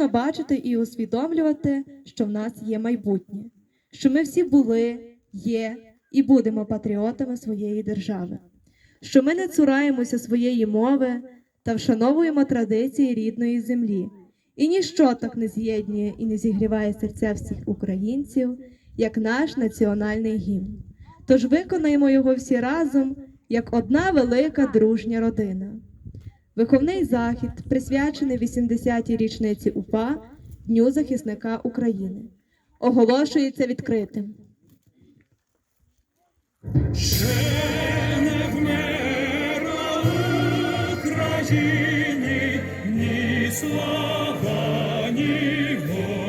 приємно бачити і усвідомлювати, що в нас є майбутнє, що ми всі були, є і будемо патріотами своєї держави, що ми не цураємося своєї мови та вшановуємо традиції рідної землі. І ніщо так не з'єднує і не зігріває серця всіх українців, як наш національний гімн. Тож виконаємо його всі разом, як одна велика дружня родина. Виховний захід присвячений 80-й річниці УПА Дню захисника України. Оголошується відкритим. Ще не вмерла України ні слава, ні воля.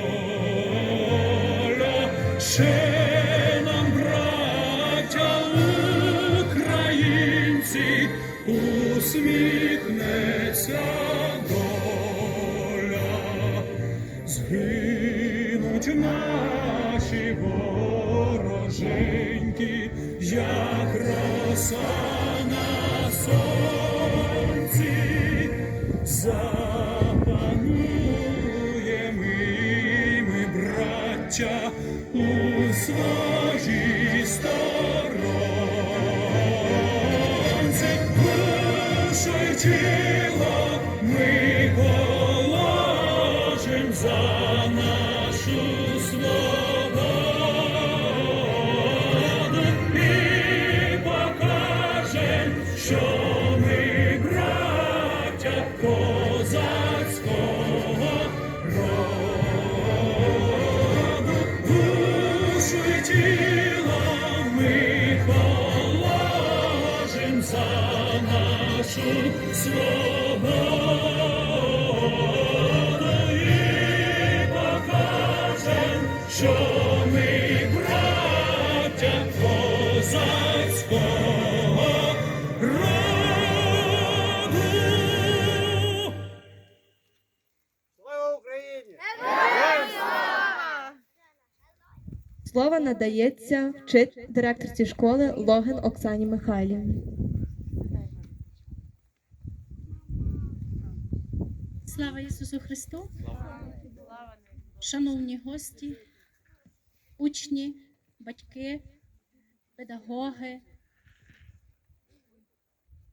Слово надається вчит директорці школи Логин Оксані Михайлівні. Слава Ісусу Христу! Шановні гості, учні, батьки, педагоги.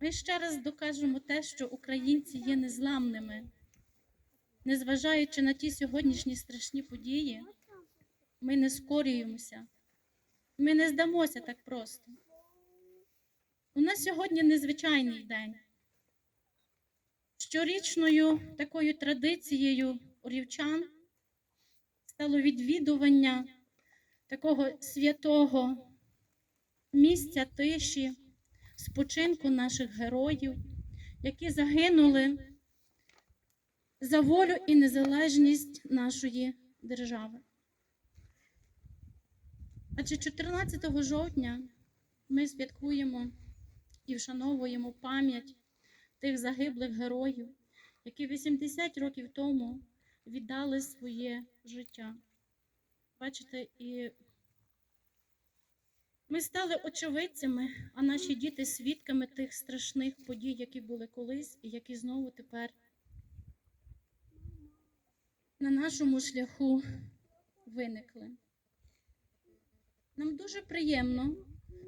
Ми ще раз докажемо те, що українці є незламними. Незважаючи на ті сьогоднішні страшні події, ми не скорюємося, ми не здамося так просто. У нас сьогодні незвичайний день. Щорічною такою традицією урівчан стало відвідування такого святого місця тиші, спочинку наших героїв, які загинули за волю і незалежність нашої держави. Адже 14 жовтня ми святкуємо і вшановуємо пам'ять тих загиблих героїв, які 80 років тому віддали своє життя. Бачите, і ми стали очевидцями, а наші діти свідками тих страшних подій, які були колись, і які знову тепер на нашому шляху виникли. Нам дуже приємно,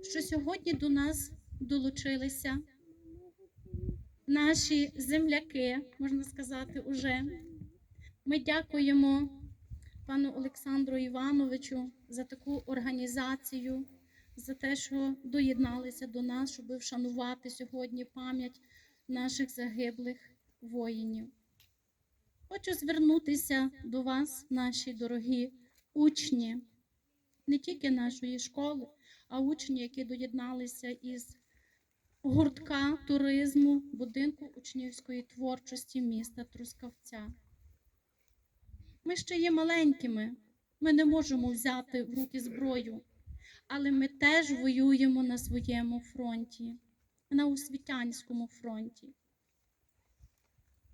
що сьогодні до нас долучилися наші земляки, можна сказати, уже. Ми дякуємо пану Олександру Івановичу за таку організацію, за те, що доєдналися до нас, щоб вшанувати сьогодні пам'ять наших загиблих воїнів. Хочу звернутися до вас, наші дорогі учні, не тільки нашої школи, а учні, які доєдналися із гуртка туризму будинку учнівської творчості міста Трускавця. Ми ще є маленькими, ми не можемо взяти в руки зброю, але ми теж воюємо на своєму фронті, на освітянському фронті.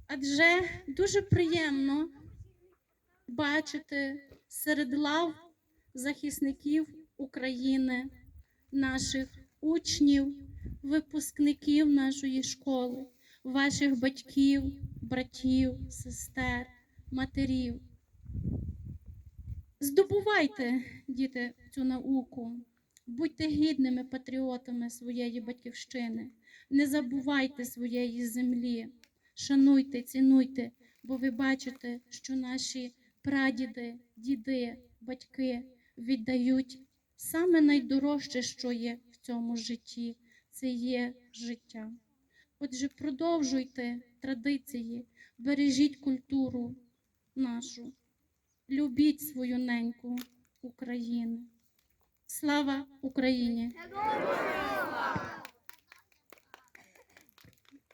Адже дуже приємно бачити серед лав захисників України, наших учнів, випускників нашої школи, ваших батьків, братів, сестер, матерів. Здобувайте, діти, цю науку, будьте гідними патріотами своєї батьківщини, не забувайте своєї землі, шануйте, цінуйте, бо ви бачите, що наші прадіди, діди, батьки віддають саме найдорожче, що є в цьому житті, це є життя. Отже, продовжуйте традиції, бережіть культуру нашу, любіть свою неньку Україну. Слава Україні!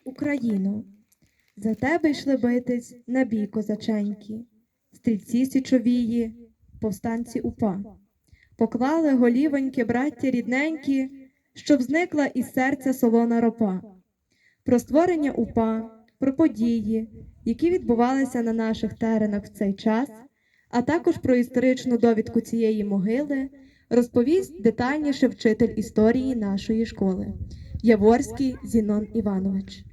Україно, за тебе йшли битись на бій козаченькі, стрільці січовії, повстанці упа. Поклали голівоньки, браття рідненькі, щоб зникла із серця солона ропа. Про створення упа, про події, які відбувалися на наших теренах в цей час, а також про історичну довідку цієї могили, розповість детальніше вчитель історії нашої школи Яворський Зінон Іванович.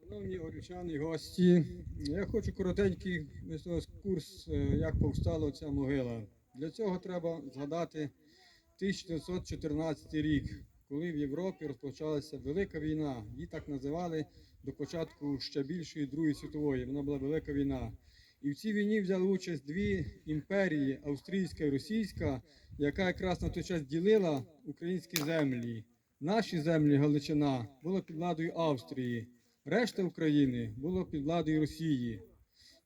Шановні орівчани і гості, я хочу коротенький курс, е, як повстала ця могила. Для цього треба згадати 1914 рік, коли в Європі розпочалася Велика війна. Її так називали до початку ще більшої Другої світової. Вона була Велика війна. І в цій війні взяли участь дві імперії австрійська і російська, яка якраз на той час ділила українські землі. Наші землі Галичина була під владою Австрії. Решта України було під владою Росії.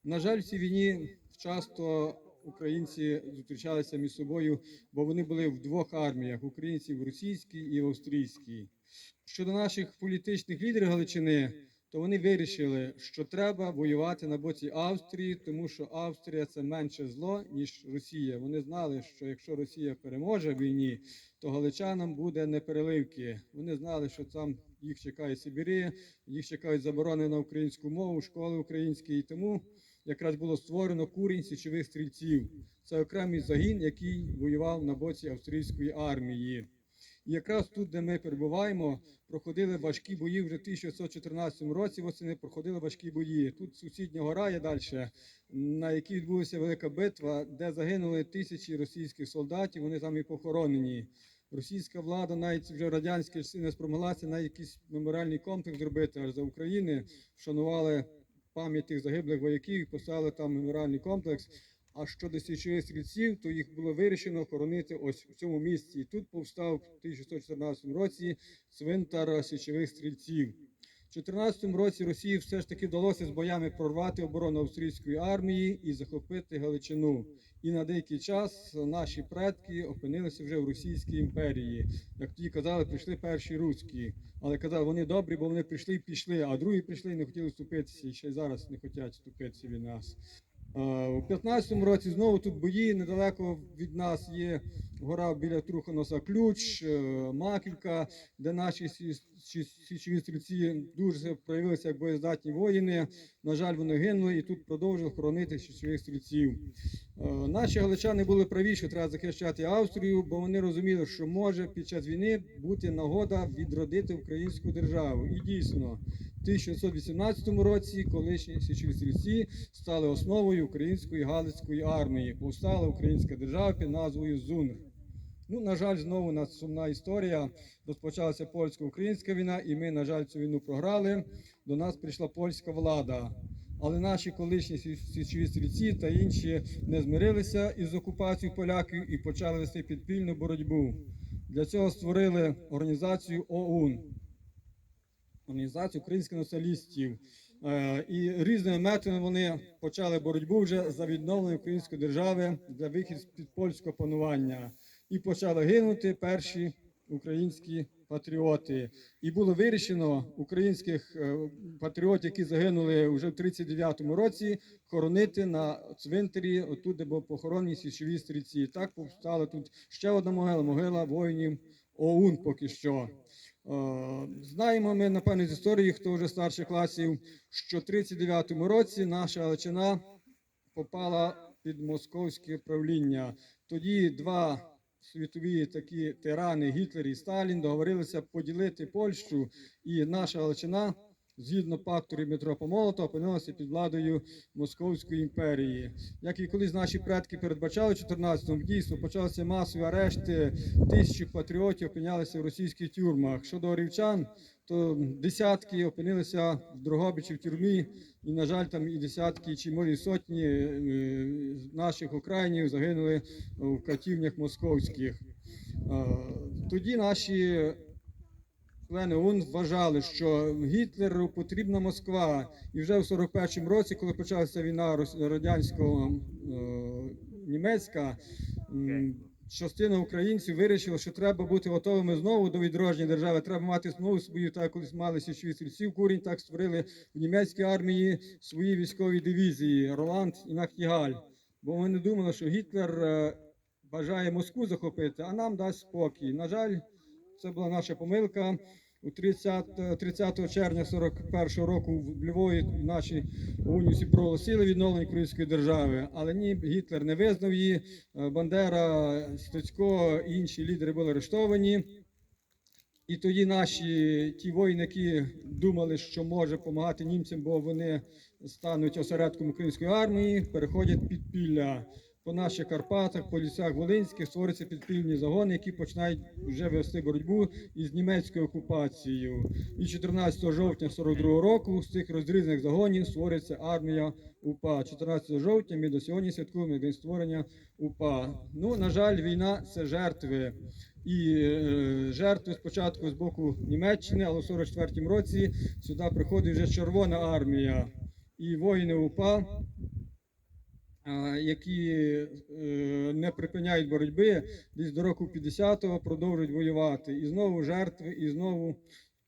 На жаль, в цій війні часто українці зустрічалися між собою, бо вони були в двох арміях: українці в російській і австрійській. Щодо наших політичних лідерів Галичини, то вони вирішили, що треба воювати на боці Австрії, тому що Австрія це менше зло, ніж Росія. Вони знали, що якщо Росія переможе в війні, то галичанам буде непереливки. Вони знали, що там їх чекає Сибірія, їх чекають заборони на українську мову, школи українські. І тому якраз було створено курінь січових стрільців. Це окремий загін, який воював на боці австрійської армії. І якраз тут, де ми перебуваємо, проходили важкі бої вже в 1914 році. Восени проходили важкі бої. Тут сусідня гора є далі, на якій відбулася велика битва, де загинули тисячі російських солдатів. Вони там і похоронені. Російська влада, навіть вже радянська часи не спромоглася навіть якийсь меморіальний комплекс зробити аж за України. Вшанували пам'ять тих загиблих вояків, поставили там меморіальний комплекс. А щодо січових стрільців, то їх було вирішено хоронити ось у цьому місці. І тут повстав в 1614 році цвинтар січових стрільців. У 2014 році Росії все ж таки вдалося з боями прорвати оборону австрійської армії і захопити Галичину. І на деякий час наші предки опинилися вже в Російській імперії. Як тоді казали, прийшли перші руські. Але казали, вони добрі, бо вони прийшли і пішли, а другі прийшли і не хотіли вступитися, і ще й зараз не хочуть вступитися від нас. У 15-му році знову тут бої недалеко від нас є гора біля Труханоса Ключ, е, Маківка, де наші сі- сі- січові стрільці дуже проявилися як боєздатні воїни. На жаль, вони гинули і тут продовжили хоронити січових стрільців. Е, Наші галичани були праві, що треба захищати Австрію, бо вони розуміли, що може під час війни бути нагода відродити українську державу. І дійсно, 1918 році колишні січові стали основою української галицької армії. Повстала українська держава під назвою ЗУНР. Ну, на жаль, знову у нас сумна історія. Розпочалася польсько-українська війна, і ми, на жаль, цю війну програли. До нас прийшла польська влада. Але наші колишні січові стрільці та інші не змирилися із окупацією поляків і почали вести підпільну боротьбу. Для цього створили організацію ОУН організацію українських націоналістів. Е, І різними методами вони почали боротьбу вже за відновлення української держави для вихід з під польського панування. І почали гинути перші українські патріоти. І було вирішено українських е, патріотів, які загинули вже в 39-му році, хоронити на цвинтарі, отут, де були похоронені січові стрільці. Так повстала тут ще одна могила, могила воїнів ОУН поки що. Е, Знаємо ми, напевно, з історії, хто вже старших класів, що в 39-му році наша Галичина попала під московське правління. Тоді два світові такі тирани Гітлер і Сталін договорилися поділити Польщу, і наша Галичина згідно пакту Ріббентропа Молотова, опинилася під владою Московської імперії. Як і колись наші предки передбачали в 14-му, дійсно почалися масові арешти, тисячі патріотів опинялися в російських тюрмах. Щодо орівчан, то десятки опинилися в Дрогобичі в тюрмі, і, на жаль, там і десятки чи може сотні е, наших українців загинули в катівнях московських. Тоді наші члени ОУН вважали, що Гітлеру потрібна Москва. І вже в 41-му році, коли почалася війна радянсько-німецька, частина українців вирішила, що треба бути готовими знову до відродження держави. Треба мати знову свою, так колись мали в Курінь, так створили в німецькій армії свої військові дивізії Роланд і Нахтігаль. Бо вони думали, що Гітлер е, бажає Москву захопити, а нам дасть спокій. На жаль, це була наша помилка. У 30, 30 червня 41 року в Львові наші унісі проголосили відновлення української держави, але ні, Гітлер не визнав її. Е, Бандера, Стецько і інші лідери були арештовані. І тоді наші ті воїни, які думали, що може допомагати німцям, бо вони стануть осередком української армії, переходять під пілля. По наших Карпатах, по лісах Волинських створюються підпільні загони, які починають вже вести боротьбу із німецькою окупацією. І 14 жовтня 42 року з цих розрізаних загонів створюється армія УПА. 14 жовтня ми до сьогодні святкуємо день створення УПА. Ну, на жаль, війна це жертви. І е, жертви спочатку з боку Німеччини, але в 44 році сюди приходить вже Червона армія і воїни УПА, які е, не припиняють боротьби, десь до року 50-го продовжують воювати. І знову жертви, і знову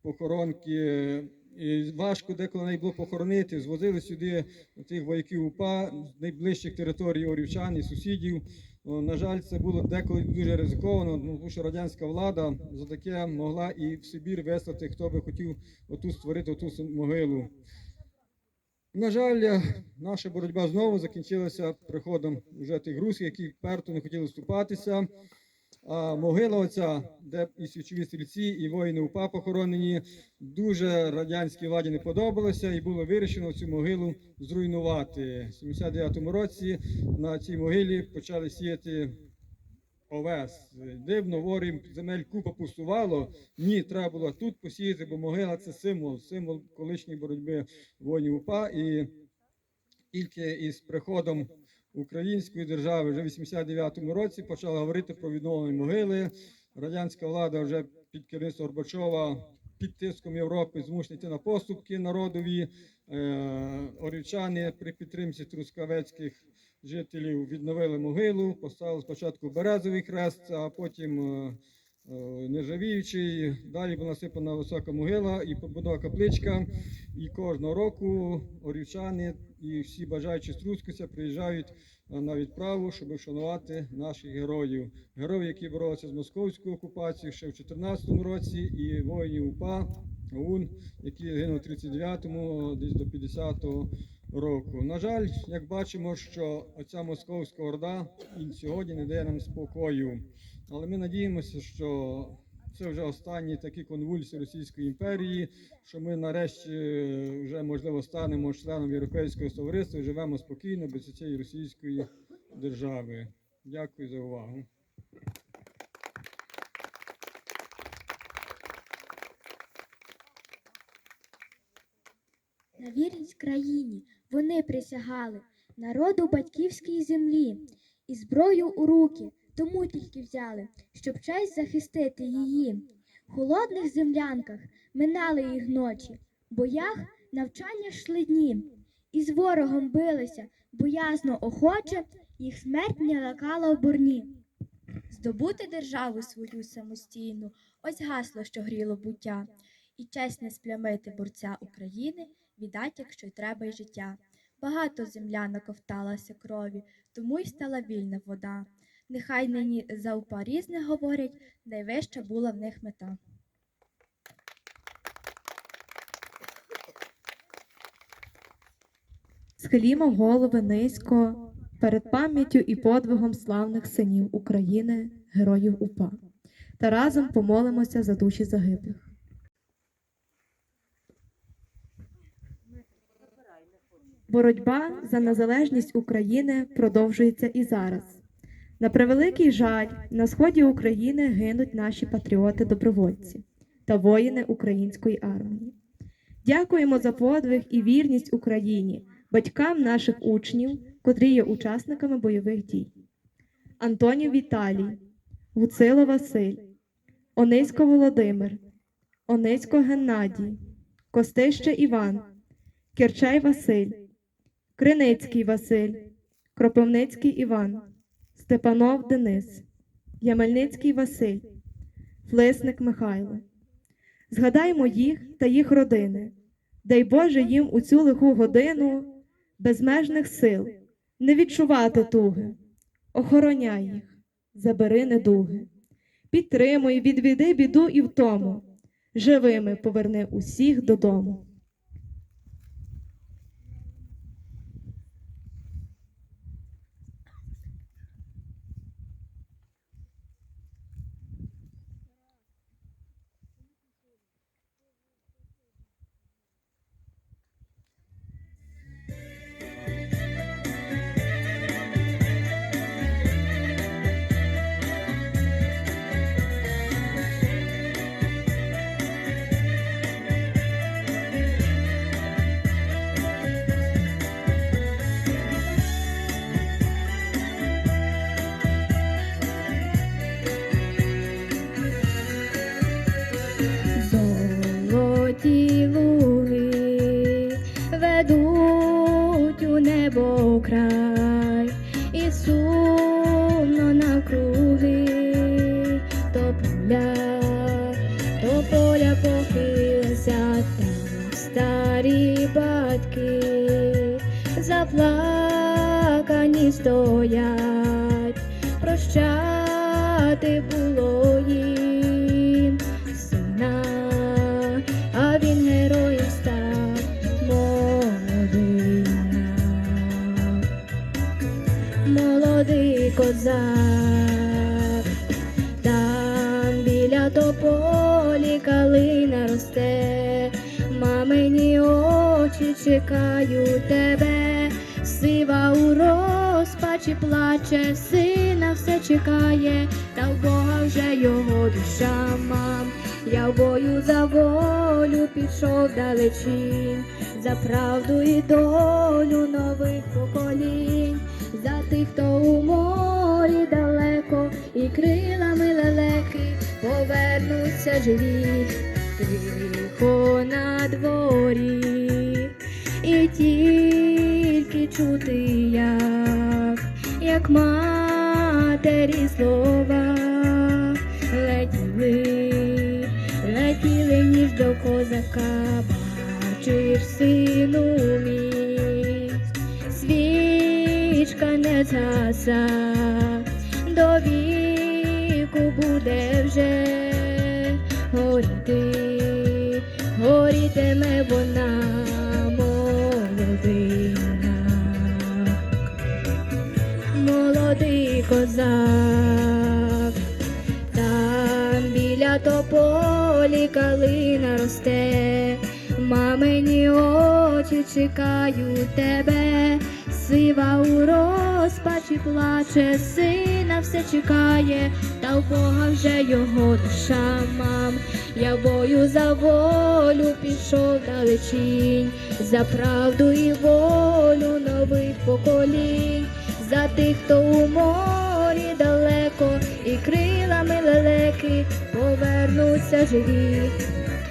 похоронки. І важко деколи навіть було похоронити. Звозили сюди тих вояків УПА з найближчих територій орівчан і сусідів. На жаль, це було деколи дуже ризиковано, ну, тому що радянська влада за таке могла і в Сибір вислати, хто би хотів отут створити оту могилу. На жаль, е, наша боротьба знову закінчилася приходом вже тих русських, які вперто не хотіли вступатися. А могила оця, де і січові стрільці, і воїни УПА похоронені, дуже радянській владі не подобалося, і було вирішено цю могилу зруйнувати. В 79-му році на цій могилі почали сіяти овес. Дивно, ворім земель купа пустувало. Ні, треба було тут посіяти, бо могила це символ, символ колишньої боротьби воїнів УПА. І тільки із приходом української держави вже в 89-му році почала говорити про відновлення могили. Радянська влада вже під керівництвом Горбачова під тиском Європи змушені йти на поступки народові. Е, орівчани при підтримці трускавецьких жителів відновили могилу, поставили спочатку березовий хрест, а потім е, е, нержавіючий. Далі була насипана висока могила і побудова капличка. І кожного року орівчани і всі бажаючі з Трускавця приїжджають е, на відправу, щоб вшанувати наших героїв. Героїв, які боролися з московською окупацією ще в 2014 році, і воїнів УПА, ОУН, які гинули в 39-му, десь до 50-го року. На жаль, як бачимо, що оця московська орда і сьогодні не дає нам спокою. Але ми надіємося, що це вже останні такі конвульсії Російської імперії, що ми нарешті е, вже можливо станемо членом Європейського товариства і живемо спокійно без цієї російської держави. Дякую за увагу. На вірність країні вони присягали народу батьківській землі і зброю у руки тому тільки взяли, щоб честь захистити її. В холодних землянках минали їх ночі, боях навчання йшли дні, і з ворогом билися, боязно охоче, їх смерть не лякала в бурні. Здобути державу свою самостійну, ось гасло, що гріло буття, і честь не сплямити борця України, віддать, якщо й треба й життя. Багато земля наковталася крові, тому й стала вільна вода. Нехай нині за упа різне говорять, найвища була в них мета. Схилімо голови низько перед пам'яттю і подвигом славних синів України, героїв УПА, та разом помолимося за душі загиблих. Боротьба за незалежність України продовжується і зараз. На превеликий жаль, на сході України гинуть наші патріоти-добровольці та воїни української армії. Дякуємо за подвиг і вірність Україні, батькам наших учнів, котрі є учасниками бойових дій. Антонів Віталій, Гуцило Василь, Онисько Володимир, Онисько Геннадій, Костище Іван, Кірчай Василь, Криницький Василь, Кропивницький Іван, Степанов Денис, Ямельницький Василь, Флисник Михайло. Згадаймо їх та їх родини. Дай Боже їм у цю лиху годину безмежних сил не відчувати туги. Охороняй їх, забери недуги. Підтримуй, відведи біду і втому. Живими поверни усіх додому. Як матері слова. Летіли, летіли ніж до козака, бачиш, сину мій, свічка не згаса, до віку буде вже горіти, горітиме вона козак, там біля тополі калина росте, мамині очі чекають тебе, сива у розпачі плаче, сина все чекає, та в Бога вже його душа мам. Я бою за волю пішов далечінь, за правду і волю нових поколінь, за тих, хто у морі далеко, і крилами лелеки повернуться живі.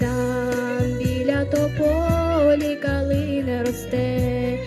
Там біля тополі калина росте,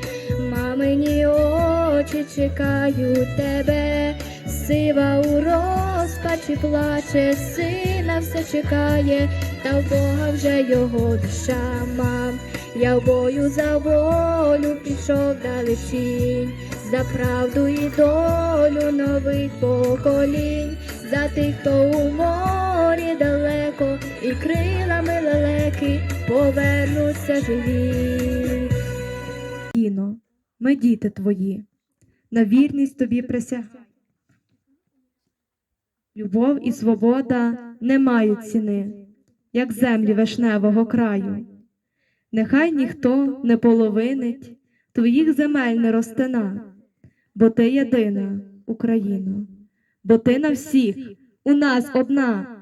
мамині очі чекають тебе, сива у розпачі плаче, сина все чекає, та в Бога вже його душа мам. Я в бою за волю пішов далечінь, за правду і долю нових поколінь, за тих, хто у морі далеко, і крилами лелеки повернуться живі. Іно, ми діти твої, на вірність тобі присягаємо. Любов і свобода не мають ціни, як землі вишневого краю. Нехай ніхто не половинить твоїх земель не розтина, бо ти єдина, Україно, бо ти на всіх, у нас одна,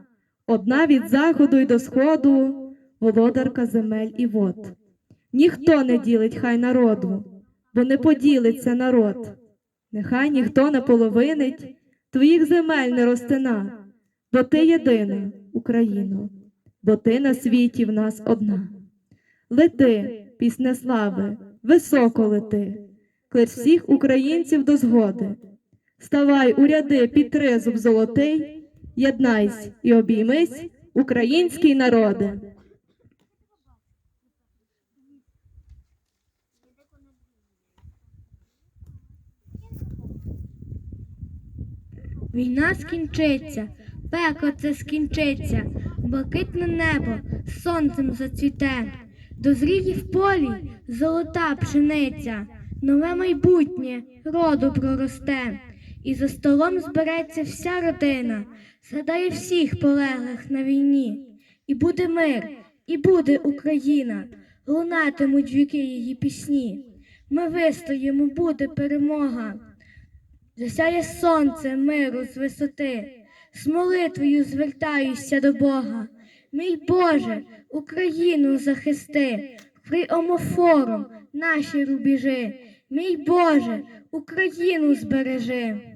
одна від заходу й до сходу, володарка земель і вод. Ніхто не ділить хай народу, бо не поділиться народ. Нехай ніхто не половинить, твоїх земель не розтина, бо ти єдина, Україно, бо ти на світі в нас одна. Лети, пісне слави, високо лети, клич всіх українців до згоди. Ставай у ряди під тризуб золотий, єднайсь і обіймись, український народи. Війна скінчиться, пекло це скінчиться, блакитне небо сонцем зацвіте, дозріє в полі золота пшениця, нове майбутнє роду проросте, і за столом збереться вся родина, згадає всіх полеглих на війні, і буде мир, і буде Україна, лунатимуть віки її пісні. Ми вистоїмо, буде перемога. Засяє сонце миру з висоти, з молитвою звертаюся до Бога. Мій Боже, Україну захисти, вкрий омофором наші рубежі. Мій Боже, Україну збережи.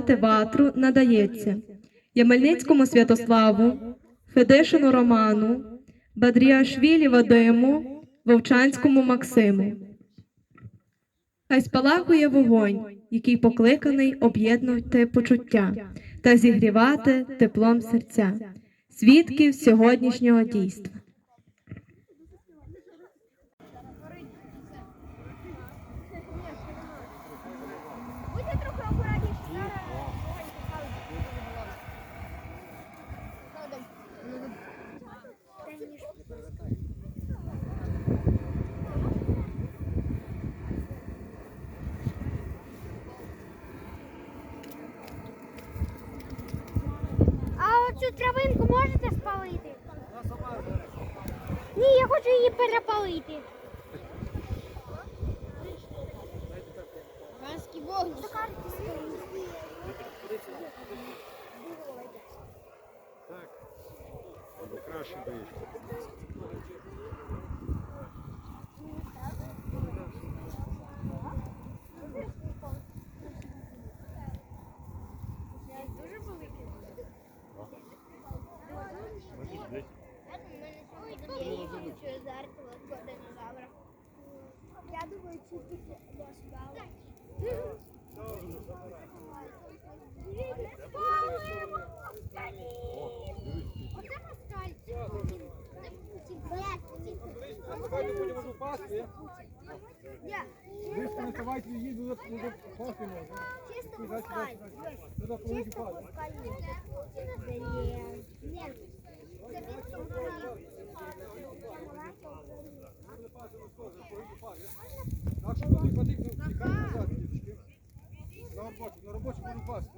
Право ватру надається Ямельницькому Святославу, Федишину Роману, Бадріашвілі Вадиму, Вовчанському Максиму. Хай спалахує вогонь, який покликаний об'єднувати почуття та зігрівати теплом серця, свідків сьогоднішнього дійства. А оцю травинку можете спалити? Ні, я хочу її перепалити. Так. Краще даєш. пасти. Ви ж передавайте її до пасти можна. Чисто пускай. Чисто пускай. Ні. Це він пускай. Так що вони потрібно тікати назад, дівчики. На роботі, на роботі будуть пасти.